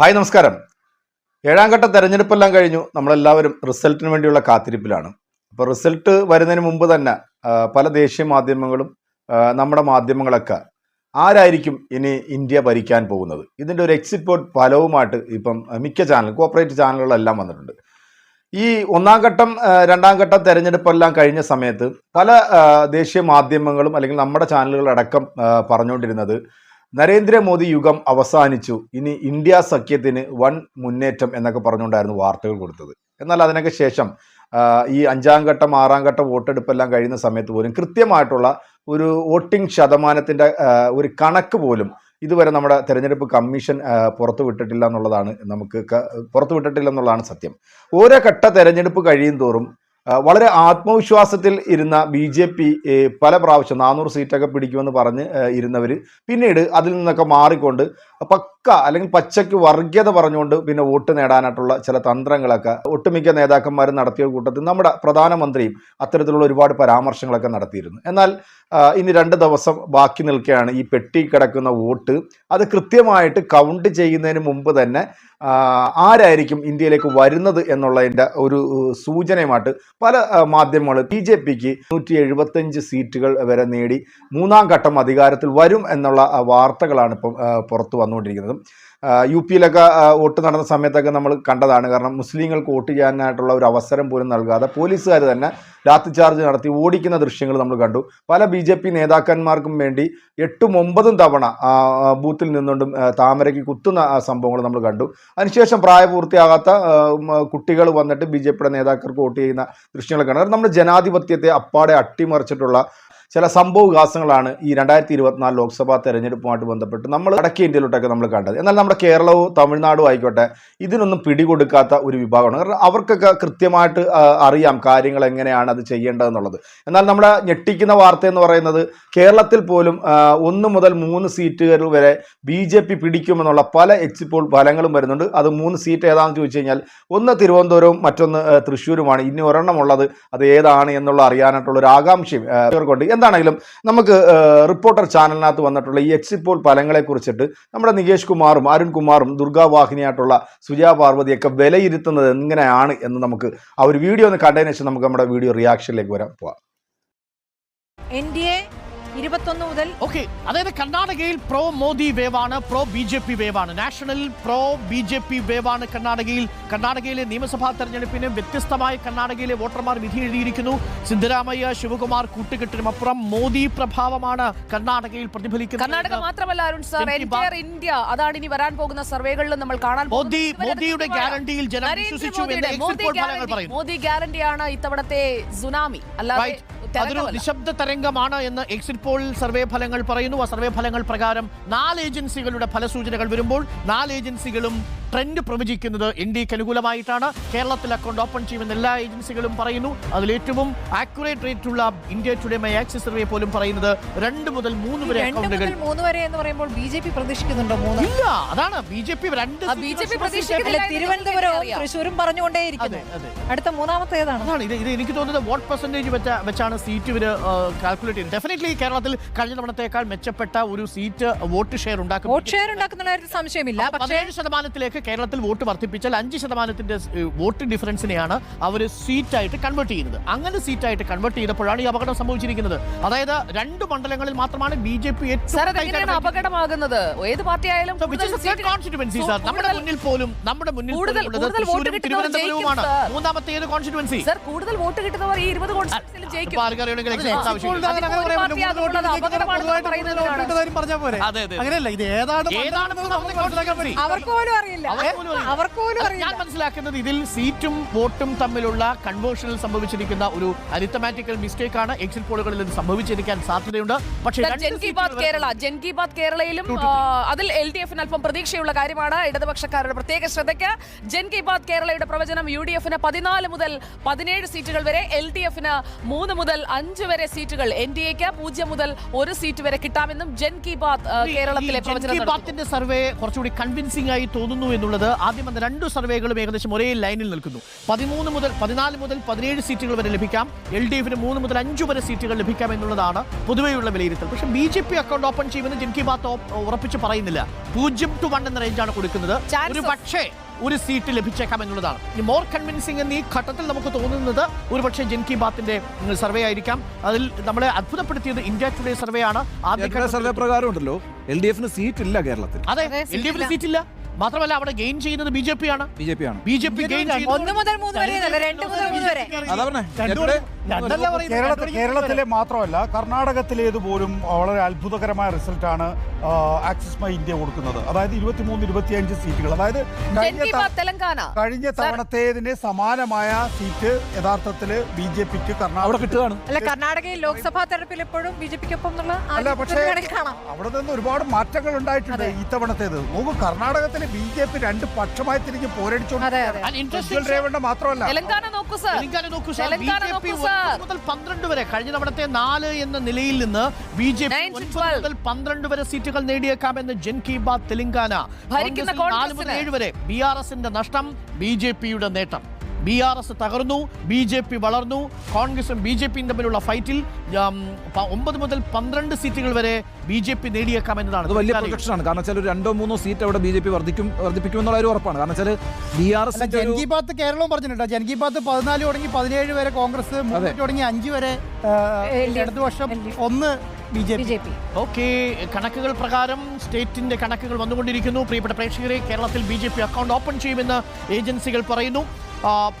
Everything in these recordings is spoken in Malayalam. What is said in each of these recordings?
ഹായ് നമസ്കാരം. ഏഴാം ഘട്ട തെരഞ്ഞെടുപ്പെല്ലാം കഴിഞ്ഞു. നമ്മളെല്ലാവരും റിസൾട്ടിന് വേണ്ടിയുള്ള കാത്തിരിപ്പിലാണ്. അപ്പോൾ റിസൾട്ട് വരുന്നതിന് മുമ്പ് തന്നെ പല ദേശീയ മാധ്യമങ്ങളും നമ്മുടെ മാധ്യമങ്ങളൊക്കെ ആരായിരിക്കും ഇനി ഇന്ത്യ ഭരിക്കാൻ പോകുന്നത്? ഇതിന്റെ ഒരു എക്സിറ്റ് പോൾ ഫലവുമായിട്ട് ഇപ്പം മിക്ക ചാനൽ കോപ്പറേറ്റ് ചാനലുകളെല്ലാം വന്നിട്ടുണ്ട്. ഈ ഒന്നാം ഘട്ടം രണ്ടാം ഘട്ടം തെരഞ്ഞെടുപ്പെല്ലാം കഴിഞ്ഞ സമയത്ത് പല ദേശീയ മാധ്യമങ്ങളും അല്ലെങ്കിൽ നമ്മുടെ ചാനലുകളടക്കം പറഞ്ഞുകൊണ്ടിരുന്നത് നരേന്ദ്രമോദി യുഗം അവസാനിച്ചു. ഇനി ഇന്ത്യ സഖ്യത്തിന് വൻ മുന്നേറ്റം എന്നൊക്കെ പറഞ്ഞുകൊണ്ടായിരുന്നു വാർത്തകൾ കൊടുത്തത്. എന്നാൽ അതിനൊക്കെ ശേഷം ഈ അഞ്ചാം ഘട്ടം ആറാം ഘട്ടം വോട്ടെടുപ്പെല്ലാം കഴിയുന്ന സമയത്ത് പോലും കൃത്യമായിട്ടുള്ള ഒരു വോട്ടിംഗ് ശതമാനത്തിന്റെ ഒരു കണക്ക് പോലും ഇതുവരെ നമ്മുടെ തെരഞ്ഞെടുപ്പ് കമ്മീഷൻ പുറത്തുവിട്ടിട്ടില്ല പുറത്തു വിട്ടിട്ടില്ല എന്നുള്ളതാണ് നമുക്ക് പുറത്തുവിട്ടിട്ടില്ല പുറത്തു വിട്ടിട്ടില്ല എന്നുള്ളതാണ് സത്യം. ഓരോ ഘട്ട തെരഞ്ഞെടുപ്പ് കഴിയും തോറും വളരെ ആത്മവിശ്വാസത്തിൽ ഇരുന്ന ബി ജെ പി പല പ്രാവശ്യം നാനൂറ് സീറ്റൊക്കെ പിടിക്കുമെന്ന് പറഞ്ഞ് ഇരുന്നവർ പിന്നീട് അതിൽ നിന്നൊക്കെ മാറിക്കൊണ്ട് പക്ക അല്ലെങ്കിൽ പച്ചയ്ക്ക് വർഗീയത പറഞ്ഞുകൊണ്ട് പിന്നെ വോട്ട് നേടാനായിട്ടുള്ള ചില തന്ത്രങ്ങളൊക്കെ ഒട്ടുമിക്ക നേതാക്കന്മാരും നടത്തിയ കൂട്ടത്തിൽ നമ്മുടെ പ്രധാനമന്ത്രിയും അത്തരത്തിലുള്ള ഒരുപാട് പരാമർശങ്ങളൊക്കെ നടത്തിയിരുന്നു. എന്നാൽ ഇനി രണ്ട് ദിവസം ബാക്കി നിൽക്കുകയാണ് ഈ പെട്ടി കിടക്കുന്ന വോട്ട്. അത് കൃത്യമായിട്ട് കൗണ്ട് ചെയ്യുന്നതിന് മുമ്പ് തന്നെ ആരായിരിക്കും ഇന്ത്യയിലേക്ക് വരുന്നത് എന്നുള്ളതിന്റെ ഒരു സൂചനയുമായിട്ട് പല മാധ്യമങ്ങളും ബി ജെ പിക്ക് നൂറ്റി എഴുപത്തഞ്ച് സീറ്റുകൾ വരെ നേടി മൂന്നാം ഘട്ടം അധികാരത്തിൽ വരും എന്നുള്ള വാർത്തകളാണ് ഇപ്പം പുറത്തു വന്നുകൊണ്ടിരിക്കുന്നത്. ആ, യു പിയിലൊക്കെ വോട്ട് നടന്ന സമയത്തൊക്കെ നമ്മൾ കണ്ടതാണ്. കാരണം മുസ്ലിങ്ങൾക്ക് വോട്ട് ചെയ്യാനായിട്ടുള്ള ഒരു അവസരം പോലും നൽകാതെ പോലീസുകാർ തന്നെ ലാത്തി ചാർജ് നടത്തി ഓടിക്കുന്ന ദൃശ്യങ്ങൾ നമ്മൾ കണ്ടു. പല ബി ജെ പി നേതാക്കന്മാർക്കും വേണ്ടി എട്ടും ഒമ്പതും തവണ ബൂത്തിൽ നിന്നുകൊണ്ടും താമരയ്ക്ക് കുത്തുന്ന സംഭവങ്ങൾ നമ്മൾ കണ്ടു. അതിനുശേഷം പ്രായപൂർത്തിയാകാത്ത കുട്ടികൾ വന്നിട്ട് ബി ജെ പിയുടെ നേതാക്കൾക്ക് വോട്ട് ചെയ്യുന്ന ദൃശ്യങ്ങൾ കാരണം നമ്മുടെ ജനാധിപത്യത്തെ അപ്പാടെ അട്ടിമറിച്ചിട്ടുള്ള ചില സംഭവ വികാസങ്ങളാണ് ഈ രണ്ടായിരത്തി ഇരുപത്തിനാല് ലോക്സഭാ തെരഞ്ഞെടുപ്പുമായിട്ട് ബന്ധപ്പെട്ട് നമ്മൾ വടക്കേ ഇന്ത്യയിലോട്ടൊക്കെ നമ്മൾ കണ്ടത്. എന്നാൽ നമ്മുടെ കേരളവും തമിഴ്നാടും ആയിക്കോട്ടെ ഇതിനൊന്നും പിടികൊടുക്കാത്ത ഒരു വിഭാഗമാണ്. കാരണം അവർക്കൊക്കെ കൃത്യമായിട്ട് അറിയാം കാര്യങ്ങൾ എങ്ങനെയാണ് അത് ചെയ്യേണ്ടതെന്നുള്ളത്. എന്നാൽ നമ്മുടെ ഞെട്ടിക്കുന്ന വാർത്ത എന്ന് പറയുന്നത് കേരളത്തിൽ പോലും ഒന്ന് മുതൽ മൂന്ന് സീറ്റുകൾ വരെ ബി ജെ പി പിടിക്കുമെന്നുള്ള പല എച്ച് പോൾ ഫലങ്ങളും വരുന്നുണ്ട്. അത് മൂന്ന് സീറ്റ് ഏതാണെന്ന് ചോദിച്ചു കഴിഞ്ഞാൽ ഒന്ന് തിരുവനന്തപുരവും മറ്റൊന്ന് തൃശ്ശൂരുമാണ്. ഇനി ഒരെണ്ണം ഉള്ളത് അത് ഏതാണ് എന്നുള്ള അറിയാനായിട്ടുള്ള ഒരു ആകാംക്ഷയും ഇവർക്കുണ്ട് എന്താണെങ്കിലും നമുക്ക് റിപ്പോർട്ടർ ചാനലിനകത്ത് വന്നിട്ടുള്ള ഈ എക്സിറ്റ് പോൾ ഫലങ്ങളെ കുറിച്ചിട്ട് നമ്മുടെ നികേഷ് കുമാറും അരുൺ കുമാറും ദുർഗാവാഹിനിയായിട്ടുള്ള സുജാ പാർവതിയൊക്കെ വിലയിരുത്തുന്നത് എങ്ങനെയാണ് എന്ന് നമുക്ക് ആ ഒരു വീഡിയോ ഒന്ന് കണ്ടതിന് ശേഷം നമുക്ക് നമ്മുടെ വീഡിയോ റിയാക്ഷനിലേക്ക് വരാം. പോവാം. എൻ ഡി എ ഇരുപത്തൊന്ന് മുതൽ ഓക്കെ അതായത് കർണാടകയിൽ പ്രോ മോദി വേവാണ് pro B J P വേവാണ് national pro B J P വേവാണ് കർണാടകയിൽ. കർണാടകയിലെ നിയമസഭാ തെരഞ്ഞെടുപ്പിന് വ്യത്യസ്തമായി കർണാടകയിലെ വോട്ടർമാർ വിധി എഴുതിയിരിക്കുന്നു. സിദ്ധരാമയ്യ ശിവകുമാർ കൂട്ടുകെട്ടിനുമപ്പുറം മോദി പ്രഭാവമാണ് കർണാടകയിൽ പ്രതിഫലിക്കുന്നത്. കർണാടക മാത്രമല്ല അരുൺ സാർ ഇന്ത്യ അതാണ് ഇനി വരാൻ പോകുന്ന സർവേകളിൽ നമ്മൾ കാണാൻ മോദി മോദിയുടെ ഗ്യാരണ്ടിയിൽ ജനം വിശ്വസിച്ചു എന്ന് എക്സിറ്റ് മോദി ഫലങ്ങൾ ഗ്യാരണ്ടി പറയുന്നു. മോദി ഗ്യാരണ്ടിയാണ് ഇത്തവണത്തെ സുനാമി അല്ലാതെ. അതൊരു നിശബ്ദ തരംഗമാണ് എന്ന് എക്സിറ്റ് പോൾ സർവേ ഫലങ്ങൾ പറയുന്നു. ആ സർവേ ഫലങ്ങൾ പ്രകാരം നാല് ഏജൻസികളുടെ ഫലസൂചനകൾ വരുമ്പോൾ നാല് ഏജൻസികളും ട്രെൻഡ് പ്രവചിക്കുന്നത് എൻ ഡിക്ക് അനുകൂലമായിട്ടാണ്. കേരളത്തിൽ അക്കൗണ്ട് ഓപ്പൺ ചെയ്യുമെന്ന് എല്ലാ ഏജൻസികളും പറയുന്നു. അതിൽ ഏറ്റവും ആക്യുറേറ്റ് റേറ്റ് ഉള്ള India Today My Axis survey പോലും പറയുന്നത് രണ്ട് മുതൽ മൂന്ന് വരെ രണ്ട് അക്കൗണ്ടുകൾ മുതൽ മൂന്ന് വരെ എന്ന് പറയുമ്പോൾ ബി ജെ പി പ്രതീക്ഷിക്കുന്നുണ്ടോ മൂന്ന്? ഇല്ല അതാണ് ബി ജെ പി രണ്ട് പ്രതീക്ഷിക്കുന്നില്ല. തിരുവനന്തപുരവും തൃശ്ശൂരും പറഞ്ഞുകൊണ്ടേയിരിക്കുന്നു അടുത്ത അതാണ് ഇത് ഇത് എനിക്ക് തോന്നുന്നത് വോട്ട് വെച്ച വെച്ചാണ് സീറ്റ് ഇവർ കാൽക്കുലേറ്റ് ചെയ്യുന്നത്. ഡെഫിനറ്റ്ലി കേരളത്തിൽ കഴിഞ്ഞ തവണത്തേക്കാൾ മെച്ചപ്പെട്ട ഒരു സീറ്റ് വോട്ട് ഷെയർ ഉണ്ടാക്കും വോട്ട് ഷെയർ ഉണ്ടാക്കുന്ന സംശയമില്ല. പതിനേഴ് ശതമാനത്തിലേക്ക് കേരളത്തിൽ വോട്ട് വർദ്ധിപ്പിച്ചാൽ അഞ്ച് ശതമാനത്തിന്റെ വോട്ട് ഡിഫറൻസിനെയാണ് അവർ സീറ്റായിട്ട് കൺവേർട്ട് ചെയ്യുന്നത്. അങ്ങനെ സീറ്റായിട്ട് കൺവേർട്ട് ചെയ്തപ്പോഴാണ് ഈ അപകടം സംഭവിച്ചിരിക്കുന്നത്. അതായത് രണ്ട് മണ്ഡലങ്ങളിൽ മാത്രമാണ് ബി ജെ പി അപകടമാകുന്നത്? ഏത് പാർട്ടി ആയാലും കോൺസ്റ്റിറ്റുവൻസി സാർ നമ്മുടെ കൂടുതൽ- മുന്നിൽ പോലും നമ്മുടെ മുന്നിൽ തിരുവനന്തപുരവുമാണ്. മൂന്നാമത്തെ ഏത് കോൺസ്റ്റിറ്റുവൻസി സാർ കൂടുതൽ വോട്ട് കിട്ടുന്നവർ ഈ ഇരുപത് അങ്ങനെയല്ല ഇത് ഏതാണ് ഏതാണ് അവർക്ക് പോലും അറിയില്ല. അവർക്ക് പോലും ഞാൻ മനസ്സിലാക്കുന്നത് ഇതിൽ സീറ്റും വോട്ടും തമ്മിലുള്ള കൺവേർഷനിൽ സംഭവിച്ചിരിക്കുന്ന ഒരു അരിത്തമാറ്റിക്കൽ മിസ്റ്റേക്ക് ആണ്. എക്സിറ്റ് പോളുകളിൽ ഇത് സംഭവിച്ചിരിക്കാൻ സാധ്യതയുണ്ട്. പക്ഷേ ജൻ കി ബാത് കേരള ജൻ കി ബാത് കേരളയിലും അതിൽ എൽ ഡി എഫിന് അല്പം പ്രതീക്ഷയുള്ള കാര്യമാണ്. ഇടതുപക്ഷക്കാരുടെ പ്രത്യേക ശ്രദ്ധയ്ക്ക് ജൻ കി ബാത് കേരളയുടെ പ്രവചനം യു ഡി എഫിന് പതിനാല് മുതൽ പതിനേഴ് സീറ്റുകൾ വരെ എൽ ഡി എഫിന് മൂന്ന് മുതൽ അഞ്ച് വരെ സീറ്റുകൾ എൻ ഡി എക്ക് പൂജ്യം മുതൽ ഒരു സീറ്റ് വരെ കിട്ടാമെന്നും ജൻ കി ബാത് കേരളത്തിലെ സർവേ കുറച്ചുകൂടി കൺവിൻസിംഗ് ആയി തോന്നുന്നു എന്നുള്ളത് ആദ്യം വന്ന രണ്ട് സർവേകളും ഏകദേശം ഒരേ ലൈനിൽ നിൽക്കുന്നു. പതിമൂന്ന് മുതൽ പതിനാല് മുതൽ പതിനേഴ് സീറ്റുകൾ വരെ ലഭിക്കാം. എൽ ഡി എഫിന് മൂന്ന് മുതൽ അഞ്ച് വരെ സീറ്റുകൾ ലഭിക്കാം എന്നുള്ളതാണ് പൊതുവെയുള്ള വിലയിരുത്തൽ. പക്ഷെ B J P account open ചെയ്യുമെന്ന് ജൻ കി ബാത്ത് ഉറപ്പിച്ച് പറയുന്നില്ല. പൂജ്യം ടു വൺ എന്ന റേഞ്ചാണ് കൊടുക്കുന്നത്. ഒരു പക്ഷേ ഒരു സീറ്റ് ലഭിച്ചേക്കാം എന്നുള്ളതാണ്. ഇനി മോർ കൺവിൻസിംഗ് എന്ന് ഈ ഘട്ടത്തിൽ നമുക്ക് തോന്നുന്നത് ഒരു പക്ഷേ ജൻ കി ബാത്തിന്റെ സർവേ ആയിരിക്കാം. അതിൽ നമ്മളെ അത്ഭുതപ്പെടുത്തിയത് ഇന്ത്യ ടുഡേ സർവേ ആണ്. ആദ്യ സർവേ പ്രകാരം ഉണ്ടല്ലോ എൽ ഡി എഫിന് സീറ്റ് ഇല്ല കേരളത്തിൽ. അതെ എൽ ഡി എഫിന് സീറ്റില്ല മാത്രമല്ല അവിടെ ഗെയിൻ ചെയ്യുന്നത് ബി ജെ പി ആണ്. ബി ജെ പി ആണ്. ബി ജെ പി ഗെയിൻ ഒന്ന് മുതൽ മൂന്ന് വരെ എന്നല്ല, രണ്ട് മുതൽ മൂന്ന് വരെ. അതാ പറഞ്ഞേ രണ്ടല്ല കേരളത്തിൽ കേരളത്തിലെ മാത്രമല്ല കർണാടകത്തിലേതുപോലും വളരെ അത്ഭുതകരമായ റിസൾട്ടാണ് ആക്സിസ് മൈ ഇന്ത്യ കൊടുക്കുന്നത്. അതായത് ഇരുപത്തിമൂന്ന് ഇരുപത്തിയഞ്ച് സീറ്റുകൾ അതായത് കഴിഞ്ഞ തവണത്തേതിന് സമാനമായ സീറ്റ് യഥാർത്ഥത്തിൽ ബി ജെ പിക്ക് കർണാടക കിട്ടുകയാണ്. അല്ല കർണാടകയിൽ ലോക്സഭാ തെരഞ്ഞെടുപ്പിൽ എപ്പോഴും ബി ജെ പിക്ക് അല്ല പക്ഷേ ആധിപത്യം കാണാം അവിടെ നിന്ന് ഒരുപാട് മാറ്റങ്ങൾ ഉണ്ടായിട്ടുണ്ട് ഇത്തവണത്തേത്. നോക്കൂ കർണാടകത്തിലെ ബി ജെ പി രണ്ട് പക്ഷമായി തിരിഞ്ഞ് പോരടിച്ചോണ്ട് രേവണ്ണ മാത്രമല്ല. തെലങ്കാന നോക്കൂ സർ. തെലങ്കാന നോക്കൂ സാർ, തെലങ്കാന BJP നോക്കൂ മുതൽ പന്ത്രണ്ട് വരെ കഴിഞ്ഞ തവണത്തെ നാല് എന്ന നിലയിൽ നിന്ന് B J P Nine to ഒൻപത് 12. മുതൽ പന്ത്രണ്ട് വരെ സീറ്റുകൾ നേടിയേക്കാമെന്ന് ജൻ കി ബാത് തെലങ്കാന നാല് മുതൽ. ഏഴ് വരെ ബി ആർ എസിന്റെ നഷ്ടം ബി ജെ പിയുടെ നേട്ടം. ബി ആർ എസ് തകർന്നു ബി ജെ പി വളർന്നു. കോൺഗ്രസും ബി ജെ പിയും തമ്മിലുള്ള ഫൈറ്റിൽ ഒമ്പത് മുതൽ പന്ത്രണ്ട് സീറ്റുകൾ വരെ ബി ജെ പി നേടിയേക്കാമെന്നതാണ് അത് വലിയ പ്രൊജക്ഷനാണ്. കാരണം വെച്ചാൽ ഒരു രണ്ടോ മൂന്നോ സീറ്റ് അവിടെ ബി ജെ പി വർദ്ധിക്കും വർദ്ധിപ്പിക്കുമെന്നുള്ള ഒരു ഉറപ്പാണ്. കാരണം വെച്ചാൽ B R S Jan Ki Baat കേരളവും പറഞ്ഞിട്ടുണ്ട്. ജൻ കി ബാത്ത് പതിനാല് തുടങ്ങി പതിനേഴ് വരെ കോൺഗ്രസ് തുടങ്ങി അഞ്ച് വരെ. ഇടതുപക്ഷം. ഒന്ന് ബി ജെ പി. ഓക്കെ കണക്കുകൾ പ്രകാരം സ്റ്റേറ്റിന്റെ കണക്കുകൾ വന്നുകൊണ്ടിരിക്കുന്നു. പ്രിയപ്പെട്ട പ്രേക്ഷകരെ കേരളത്തിൽ B J P account open ചെയ്യുമെന്ന് ഏജൻസികൾ പറയുന്നു.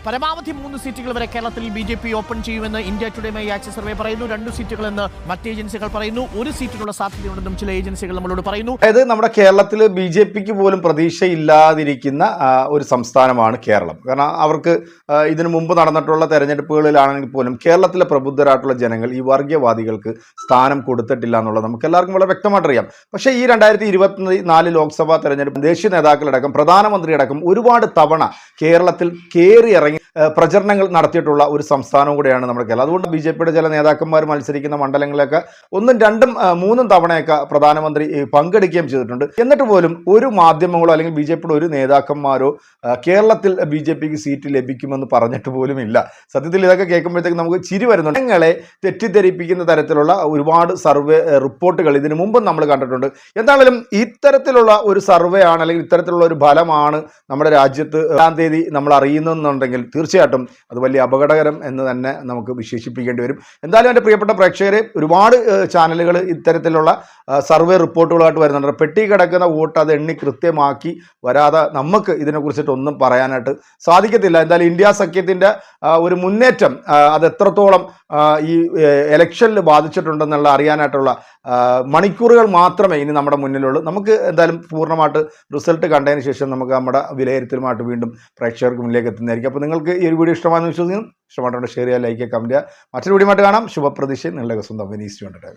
പരമാവധി മൂന്ന് സീറ്റുകൾ വരെ കേരളത്തിൽ ബി ജെ പി ഓപ്പൺ ചെയ്യുമെന്ന് India Today My Axis survey പറയുന്നു. രണ്ട് സീറ്റുകളെന്ന് മറ്റ് ഏജൻസികൾ പറയുന്നു. ഒരു സീറ്റിനുള്ള സാധ്യതയുണ്ടെന്നും ചില ഏജൻസികൾ നമ്മളോട് പറയുന്നു. അതായത് നമ്മുടെ കേരളത്തിൽ ബി ജെ പിക്ക് പോലും പ്രതീക്ഷയില്ലാതിരിക്കുന്ന ഒരു സംസ്ഥാനമാണ് കേരളം. കാരണം അവർക്ക് ഇതിനു മുമ്പ് നടന്നിട്ടുള്ള തെരഞ്ഞെടുപ്പുകളിലാണെങ്കിൽ പോലും കേരളത്തിലെ പ്രബുദ്ധരായിട്ടുള്ള ജനങ്ങൾ ഈ വർഗീയവാദികൾക്ക് സ്ഥാനം കൊടുത്തിട്ടില്ല എന്നുള്ളത് നമുക്ക് എല്ലാവർക്കും വളരെ വ്യക്തമായിട്ടറിയാം. പക്ഷേ ഈ രണ്ടായിരത്തി ഇരുപത്തി നാല് ലോക്സഭാ തെരഞ്ഞെടുപ്പ് ദേശീയ നേതാക്കളടക്കം പ്രധാനമന്ത്രിയടക്കം ഒരുപാട് തവണ കേരളത്തിൽ കയറി ഇറങ്ങി പ്രചരണങ്ങൾ നടത്തിയിട്ടുള്ള ഒരു സംസ്ഥാനവും കൂടെയാണ് നമ്മുടെ കേരളം. അതുകൊണ്ട് ബി ജെ പിയുടെ ചില നേതാക്കന്മാർ മത്സരിക്കുന്ന മണ്ഡലങ്ങളിലൊക്കെ ഒന്നും രണ്ടും മൂന്നും തവണയൊക്കെ പ്രധാനമന്ത്രി പങ്കെടുക്കുകയും ചെയ്തിട്ടുണ്ട്. എന്നിട്ട് പോലും ഒരു മാധ്യമങ്ങളോ അല്ലെങ്കിൽ ബി ജെ പിയുടെ ഒരു നേതാക്കന്മാരോ കേരളത്തിൽ ബി ജെ പിക്ക് സീറ്റ് ലഭിക്കുമെന്ന് പറഞ്ഞിട്ട് പോലും ഇല്ല. സത്യത്തിൽ ഇതൊക്കെ കേൾക്കുമ്പോഴത്തേക്ക് നമുക്ക് ചിരി വരുന്നുണ്ട്. ഞങ്ങളെ തെറ്റിദ്ധരിപ്പിക്കുന്ന തരത്തിലുള്ള ഒരുപാട് സർവേ റിപ്പോർട്ടുകൾ ഇതിനു മുമ്പും നമ്മൾ കണ്ടിട്ടുണ്ട്. എന്തായാലും ഇത്തരത്തിലുള്ള ഒരു സർവേ ആണ് അല്ലെങ്കിൽ ഇത്തരത്തിലുള്ള ഒരു ഫലമാണ് നമ്മുടെ രാജ്യത്ത് ഏഴാം തീയതി നമ്മൾ അറിയുന്നുണ്ടെങ്കിൽ തീർച്ചയായിട്ടും അത് വലിയ അപകടകരം എന്ന് തന്നെ നമുക്ക് വിശേഷിപ്പിക്കേണ്ടി വരും. എന്തായാലും എന്റെ പ്രിയപ്പെട്ട പ്രേക്ഷകരെ ഒരുപാട് ചാനലുകൾ ഇത്തരത്തിലുള്ള സർവേ റിപ്പോർട്ടുകളായിട്ട് വരുന്നുണ്ട്. പെട്ടി കിടക്കുന്ന വോട്ട് അത് എണ്ണി കൃത്യമാക്കി വരാതെ നമുക്ക് ഇതിനെക്കുറിച്ചിട്ടൊന്നും പറയാനായിട്ട് സാധിക്കത്തില്ല. എന്തായാലും ഇന്ത്യ സഖ്യത്തിന്റെ ഒരു മുന്നേറ്റം അത് എത്രത്തോളം ഈ എലക്ഷനിൽ ബാധിച്ചിട്ടുണ്ടെന്നുള്ള അറിയാനായിട്ടുള്ള മണിക്കൂറുകൾ മാത്രമേ ഇനി നമ്മുടെ മുന്നിലുള്ളൂ. നമുക്ക് എന്തായാലും പൂർണമായിട്ട് റിസൾട്ട് കണ്ടതിന് ശേഷം നമുക്ക് നമ്മുടെ വിലയിരുത്തലുമായിട്ട് വീണ്ടും പ്രേക്ഷകർക്ക് മുന്നിലേക്ക് എത്തുന്നതായിരിക്കും. അപ്പോൾ നിങ്ങൾക്ക് ഈ ഒരു വീഡിയോ ഇഷ്ടമാണെന്ന് വിശ്വസിക്കുന്നു. ഇഷ്ടമായിട്ടുണ്ട് ഷെയർ ചെയ്യുക ലൈക്ക് കമന്റ് ചെയ്യുക. മറ്റൊരു വീഡിയോ ആയിട്ട് കാണാം. ശുഭപ്രതീക്ഷ. നിങ്ങളുടെ സ്വന്തം വിനീസ് വേണ്ടിട്ട്